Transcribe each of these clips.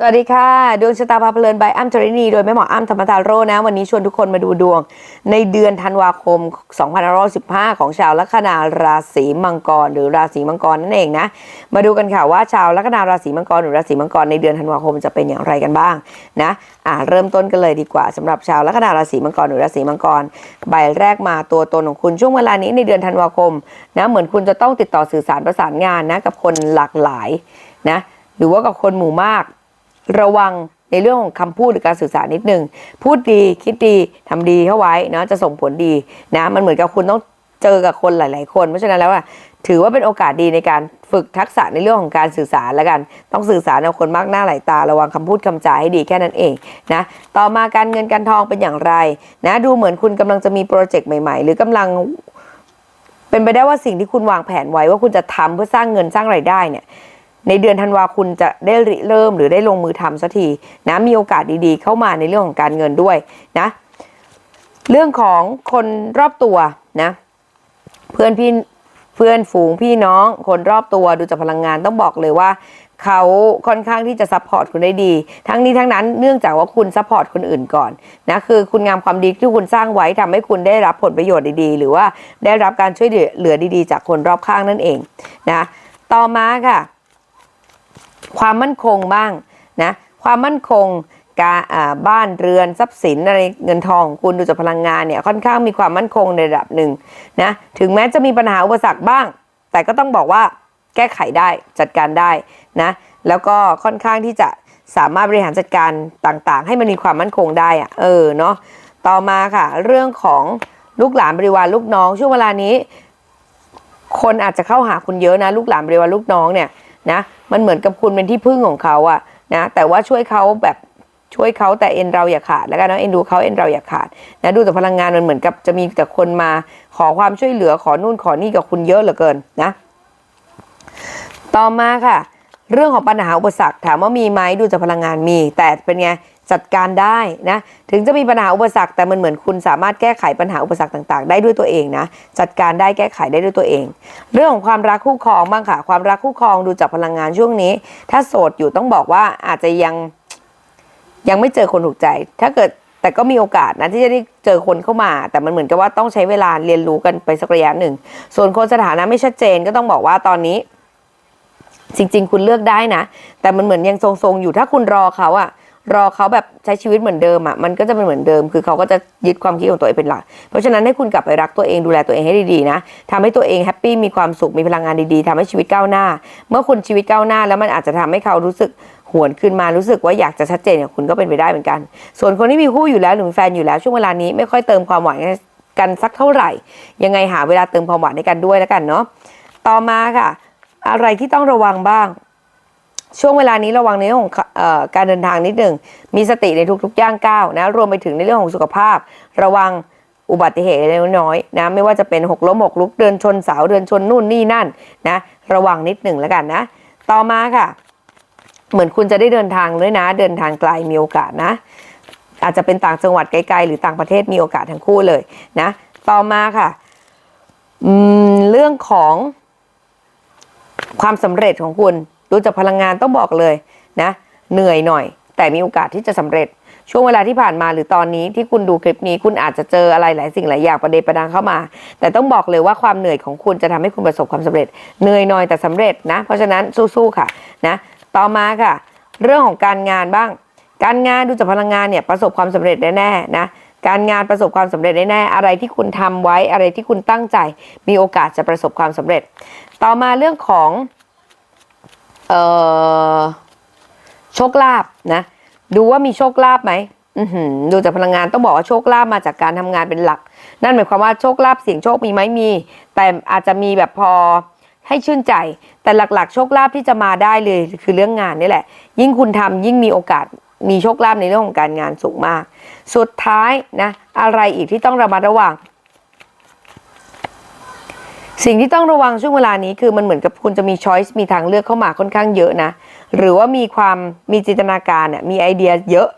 สวัสดีค่ะ ดวงชะตาพาเพลินใบอ้ำจรินีโดยแม่หมออ้ำธรรมตาโรนะ วันนี้ชวนทุกคนมาดูดวง ในเดือนธันวาคม 2515 ของชาวลัคนาราศีมังกร หรือราศีมังกรนั่นเองนะ มาดูกันค่ะว่าชาวลัคนาราศีมังกรหรือราศีมังกรในเดือนธันวาคมจะเป็นอย่างไรกันบ้างนะอ่าเริ่มต้นกันเลยดีกว่าสำหรับชาวลัคนาราศีมังกรหรือราศีมังกร ใบแรกมาตัวตนของคุณช่วงเวลานี้ในเดือนธันวาคมนะเหมือนคุณจะต้องติดต่อสื่อสารประสานงานนะกับคนหลากหลายนะหรือว่ากับคนหมู่มาก ระวังในเรื่องของคำพูดหรือการสื่อสารนิดนึง พูดดีคิดดีทำดีเข้าไว้เนาะจะส่งผลดีนะ มันเหมือนกับคุณต้องเจอกับคนหลาย ๆ คน เพราะฉะนั้นแล้วอะถือว่าเป็นโอกาสดีในการฝึกทักษะในเรื่องของการสื่อสารแล้วกัน ต้องสื่อสารกับคนมากหน้าหลายตา ระวังคำพูดคำจาให้ดีแค่นั้นเองนะ ต่อมาการเงินการทองเป็นอย่างไรนะ ดูเหมือนคุณกำลังจะมีโปรเจกต์ใหม่ ๆ หรือกำลังเป็นไปได้ว่าสิ่งที่คุณวางแผนไว้ว่าคุณจะทำเพื่อสร้างเงินสร้างไรายได้เนี่ย ในเดือนธันวาคุณจะได้ริเริ่มหรือได้ลงมือทำสักทีนะมีโอกาสดีๆ เข้ามาในเรื่องของการเงินด้วยนะเรื่องของคนรอบตัวนะเพื่อนพี่เพื่อนฝูงพี่น้องคนรอบตัวดูจากพลังงานต้องบอกเลยว่าเขาค่อนข้างที่จะซัพพอร์ตคุณได้ดี ทั้งนี้ทั้งนั้นเนื่องจากว่าคุณซัพพอร์ตคนอื่นก่อนนะคือคุณงามความดีที่คุณสร้างไว้ทำให้คุณได้รับผลประโยชน์ดีๆ หรือว่าได้รับการช่วยเหลือดีๆ จากคนรอบข้างนั่นเองนะต่อมาค่ะ ความมั่นคงบ้างนะความมั่นคงการบ้านเรือนทรัพย์สินอะไรเงินทองของคุณดูจากพลังงานเนี่ยค่อนข้างมีความมั่นคงในระดับหนึ่งนะถึงแม้จะมีปัญหาอุปสรรคบ้าง แต่ก็ต้องบอกว่าแก้ไขได้จัดการได้นะแล้วก็ค่อนข้างที่จะสามารถบริหารจัดการต่างๆ ให้มันมีความมั่นคงได้อะเออเนาะต่อมาค่ะ เรื่องของลูกหลานบริวารลูกน้อง ช่วงเวลานี้ คนอาจจะเข้าหาคุณเยอะนะ ลูกหลานบริวารลูกน้องเนี่ยนะ มันเหมือนกับคุณเป็นที่พึ่งของเขาอะนะแต่ว่าช่วยเขาแบบช่วยเขาแต่เอ็นเราอย่าขาดแล้วกันนะเอ็นดูเขาเอ็นเราอย่าขาดนะดูแต่พลังงานมันเหมือนกับจะมีแต่คนมาขอความช่วยเหลือขอนู่นขอนี่กับคุณเยอะเหลือเกินนะ ต่อมาค่ะ เรื่องของปัญหาอุปสรรคถามว่ามีไหมดูจากพลังงานมี แต่เป็นไง จัดการได้นะถึงจะมีปัญหาอุปสรรคแต่มันเหมือนคุณสามารถแก้ไขปัญหาอุปสรรคต่าง ๆ ได้ด้วยตัวเองนะจัดการได้แก้ไขได้ด้วยตัวเอง เรื่องของความรักคู่ครองบ้างค่ะความรักคู่ครองดูจากพลังงานช่วงนี้ ถ้าโสดอยู่ต้องบอกว่าอาจจะยังยังไม่เจอคนถูกใจ ถ้าเกิดแต่ก็มีโอกาสนะที่จะได้เจอคนเข้ามา แต่มันเหมือนกับว่าต้องใช้เวลาเรียนรู้กันไปสักระยะหนึ่ง ส่วนคนสถานะไม่ชัดเจนก็ต้องบอกว่าตอนนี้ จริง ๆ คุณเลือกได้นะ แต่มันเหมือนยังทรงๆอยู่ถ้าคุณรอเขาอะ รอเขาแบบใช้ชีวิตเหมือนเดิมอะมันก็จะเป็นเหมือนเดิม คือเขาก็จะยึดความคิดของตัวเองเป็นหลัก เพราะฉะนั้นให้คุณกลับไปรักตัวเองดูแลตัวเองให้ดีๆนะทำให้ตัวเองแฮปปี้มีความสุขมีพลังงานดีๆทำให้ชีวิตก้าวหน้า เมื่อคุณชีวิตก้าวหน้า แล้วมันอาจจะทำให้เขารู้สึกหวนขึ้นมารู้สึกว่าอยากจะชัดเจนกับคุณก็เป็นไปได้เหมือนกัน ส่วนคนที่มีคู่อยู่แล้วหรือมีแฟนอยู่แล้วช่วงเวลานี้ไม่ค่อยเติมความหวานกันสักเท่าไหร่ ยังไงหาเวลาเติมความหวานให้กันด้วยแล้วกันเนาะต่อมาค่ะ อะไรที่ต้องระวังบ้าง ช่วงเวลานี้ระวังในเรื่องของออการเดินทางนิดหนึ่ง มีสติในทุกๆย่างก้าวนะ รวมไปถึงในเรื่องของสุขภาพ ระวังอุบัติเหตุเล็กน้อยนะ ไม่ว่าจะเป็นหกล้มหกลุกเดินชนเสาเดินชนนู่นนี่นั่นนะ ระวังนิดหนึ่งแล้วกันนะ ต่อมาค่ะ เหมือนคุณจะได้เดินทางด้วยนะ เดินทางไกลมีโอกาสนะ อาจจะเป็นต่างจังหวัดไกลๆหรือต่างประเทศมีโอกาสทั้งคู่เลยนะ ต่อมาค่ะเรื่องของความสำเร็จของคุณ ดูจากพลังงานต้องบอกเลยนะเหนื่อยหน่อย แต่มีโอกาสที่จะสำเร็จ ช่วงเวลาที่ผ่านมาหรือตอนนี้ที่คุณดูคลิปนี้คุณอาจจะเจออะไรหลายสิ่งหลายอย่างประเดประดังเข้ามา แต่ต้องบอกเลยว่าความเหนื่อยของคุณจะทำให้คุณประสบความสำเร็จ เหนื่อยหน่อยแต่สำเร็จนะ เพราะฉะนั้นสู้ๆค่ะนะต่อมาค่ะ เรื่องของการงานบ้าง การงานดูจากพลังงานเนี่ยประสบความสำเร็จแน่ๆนะการงานประสบความสำเร็จแน่ๆอะไรที่คุณทำไว้อะไรที่คุณตั้งใจ มีโอกาสจะประสบความสำเร็จ ต่อมาเรื่องของ เอ่อโชคลาภนะ ดูว่ามีโชคลาภไหมดูจากพลังงานต้องบอกว่าโชคลาภมาจากการทำงานเป็นหลัก นั่นหมายความว่าโชคลาภเสียงโชคมีไหมมี แต่อาจจะมีแบบพอให้ชื่นใจ แต่หลักๆ โชคลาภที่จะมาได้เลยคือเรื่องงานนี่แหละ ยิ่งคุณทำยิ่งมีโอกาสมีโชคลาภในเรื่องของการงานสูงมาก สุดท้ายนะอะไรอีกที่ต้องระมัดระวัง สิ่งที่ต้องระวังช่วงเวลานี้คือมันเหมือนกับคุณจะมีช้อยส์มีทางเลือกเข้ามาค่อนข้างเยอะนะ หรือว่ามีความมีจินตนาการเนี่ยมีไอเดียเยอะ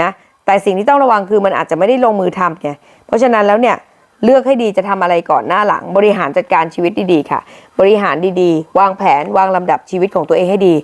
นะ แต่สิ่งที่ต้องระวังคือมันอาจจะไม่ได้ลงมือทำไงเพราะฉะนั้นแล้วเนี่ยเลือกให้ดีจะทำอะไรก่อนหน้าหลัง บริหารจัดการชีวิตดีๆค่ะ บริหารดีๆ วางแผนวางลำดับชีวิตของตัวเองให้ดี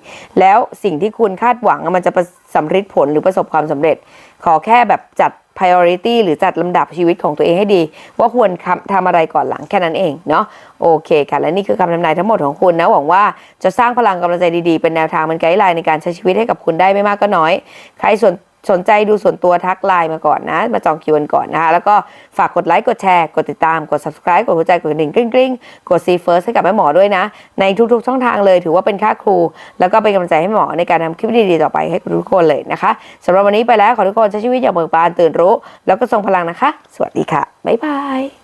แล้วสิ่งที่คุณคาดหวังมันจะประสำเร็จผลหรือประสบความสำเร็จ ขอแค่แบบจัด priority หรือจัดลำดับชีวิตของตัวเองให้ดี ว่าควรทำอะไรก่อนหลังแค่นั้นเองเนาะโอเคค่ะ และนี่คือคำทำนายทั้งหมดของคุณนะ หวังว่าจะสร้างพลังกำลังใจดีๆ เป็นแนวทางเป็นไกด์ไลน์ในการใช้ชีวิตให้กับคุณได้ไม่มากก็น้อย ใครส่วน สนใจดูส่วนตัวทักไลน์มาก่อนนะ มาจองคิวกันก่อนนะคะ แล้วก็ฝากกดไลค์กดแชร์กดติดตามกด subscribe กดหัวใจกดกระดิ่งกริ๊งกริ๊งกด see first ให้กับแม่หมอด้วยนะ ในทุกๆช่องทางเลยถือว่าเป็นค่าครู แล้วก็เป็นกำลังใจให้หมอในการทำคลิปดีๆต่อไปให้ทุกคนเลยนะคะสำหรับวันนี้ไปแล้วขอทุกคนใช้ชีวิตอย่างเบิกบานตื่นรู้ แล้วก็ทรงพลังนะคะ สวัสดีค่ะบ๊ายบาย